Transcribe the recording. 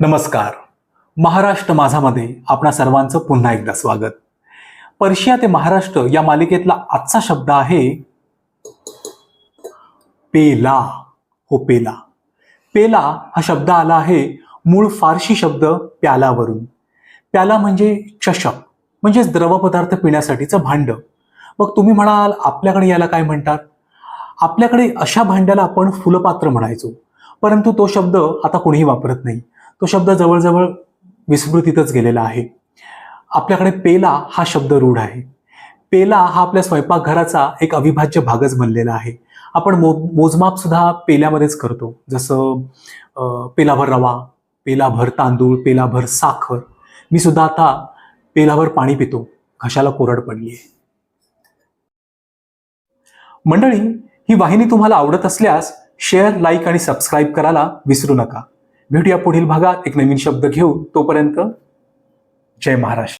नमस्कार. महाराष्ट्र माझामध्ये आपणा सर्वांचं पुन्हा एकदा स्वागत. पर्शिया ते महाराष्ट्र या मालिकेतला आजचा शब्द आहे पेला. हो पेला. पेला हा शब्द आला आहे मूळ फारशी शब्द प्यालावरून. प्याला म्हणजे चषक म्हणजेच द्रव पदार्थ पिण्यासाठीचं भांड. मग तुम्ही म्हणाल आपल्याकडे याला काय म्हणतात? आपल्याकडे अशा भांड्याला आपण फुलपात्र म्हणायचो परंतु तो शब्द आता कोणीही वापरत नाही. तो शब्द जवळजवळ विस्मृतीतच गेलेला आहे. आपल्याकडे पेला हा शब्द रूढ आहे. पेला हा आपल्या स्वयंपाकघराचा एक अविभाज्य भागच बनलेला आहे. आपण मो मोजमाप सुद्धा पेल्यामध्येच करतो. जसं पेलाभर रवा पेलाभर तांदूळ पेलाभर साखर. मी सुद्धा आता पेलाभर पाणी पितो. घशाला कोरड पडली आहे मंडळी ही वाहिनी तुम्हाला आवडत असल्यास शेअर लाईक आणि सबस्क्राईब करायला विसरू नका. भेटूया पुढील भागात एक नवीन शब्द घेऊन तोपर्यंत जय महाराष्ट्र.